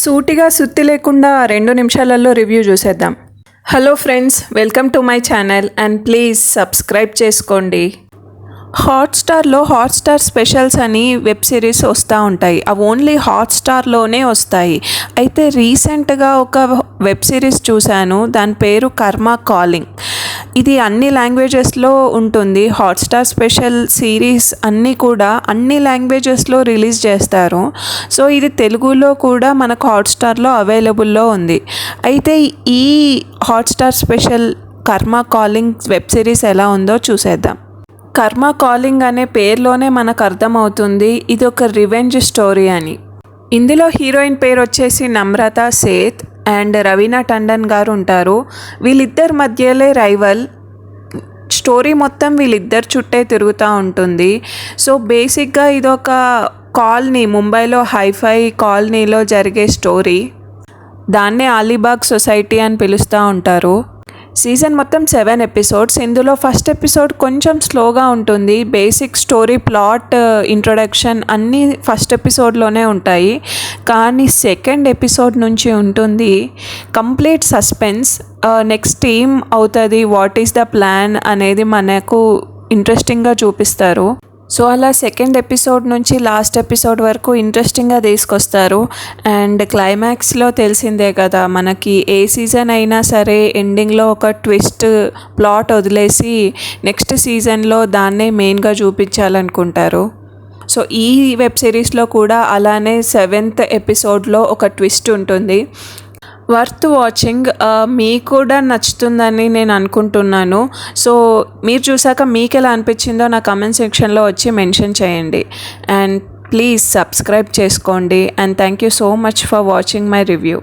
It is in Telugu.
సూటిగా సుత్తి లేకుండా రెండు నిమిషాలలో రివ్యూ చూసేద్దాం. Hello friends welcome to my channel and please subscribe చేసుకోండి. హాట్స్టార్లో హాట్స్టార్ స్పెషల్స్ అని వెబ్ సిరీస్ వస్తూ ఉంటాయి. అవి ఓన్లీ హాట్స్టార్లోనే వస్తాయి. అయితే రీసెంట్గా ఒక వెబ్ సిరీస్ చూశాను. దాని పేరు కర్మ కాలింగ్. ఇది అన్ని లాంగ్వేజెస్లో ఉంటుంది. హాట్స్టార్ స్పెషల్ సిరీస్ అన్నీ కూడా అన్ని లాంగ్వేజెస్లో రిలీజ్ చేస్తారు. సో ఇది తెలుగులో కూడా మనకు హాట్స్టార్లో అవైలబుల్లో ఉంది. అయితే ఈ Hotstar special Karma calling web series ఎలా ఉందో చూసేద్దాం. కర్మ కాలింగ్ అనే పేరులోనే మనకు అర్థమవుతుంది ఇది ఒక రివెంజ్ స్టోరీ అని. ఇందులో హీరోయిన్ పేరు వచ్చేసి నమ్రత సేత్. అండ్ రవీనా టండన్ గారు ఉంటారు. వీళ్ళిద్దరి మధ్యలే రైవల్ స్టోరీ మొత్తం వీళ్ళిద్దరు చుట్టే తిరుగుతూ ఉంటుంది. సో బేసిక్గా ఇది ఒక కాలనీ ముంబైలో హైఫై కాలనీలో జరిగే స్టోరీ దాన్నే అలీబాగ్ సొసైటీ అని పిలుస్తూ ఉంటారు. సీజన్ మొత్తం సెవెన్ ఎపిసోడ్స్. ఇందులో ఫస్ట్ ఎపిసోడ్ కొంచెం స్లోగా ఉంటుంది. బేసిక్ స్టోరీ ప్లాట్ ఇంట్రొడక్షన్ అన్నీ ఫస్ట్ ఎపిసోడ్లోనే ఉంటాయి. కానీ సెకండ్ ఎపిసోడ్ నుంచి ఉంటుంది కంప్లీట్ సస్పెన్స్. నెక్స్ట్ ఏం అవుతుంది వాట్ ఈస్ ద ప్లాన్ అనేది మనకు ఇంట్రెస్టింగ్గా చూపిస్తారు. సో అలా సెకండ్ ఎపిసోడ్ నుంచి లాస్ట్ ఎపిసోడ్ వరకు ఇంట్రెస్టింగ్గా తీసుకొస్తారు. అండ్ క్లైమాక్స్లో తెలిసిందే కదా మనకి ఏ సీజన్ అయినా సరే ఎండింగ్లో ఒక ట్విస్ట్ ప్లాట్ వదిలేసి నెక్స్ట్ సీజన్లో దాన్నే మెయిన్గా చూపించాలనుకుంటారు. సో ఈ వెబ్ సిరీస్లో కూడా అలానే సెవెంత్ ఎపిసోడ్లో ఒక ట్విస్ట్ ఉంటుంది. వర్త్ వాచింగ్ మీకు కూడా నచ్చుతుందని నేను అనుకుంటున్నాను. సో మీరు చూసాక మీకు ఎలా అనిపించిందో నా కమెంట్ సెక్షన్లో వచ్చి మెన్షన్ చేయండి. అండ్ ప్లీజ్ సబ్స్క్రైబ్ చేసుకోండి. And thank you so much for watching my review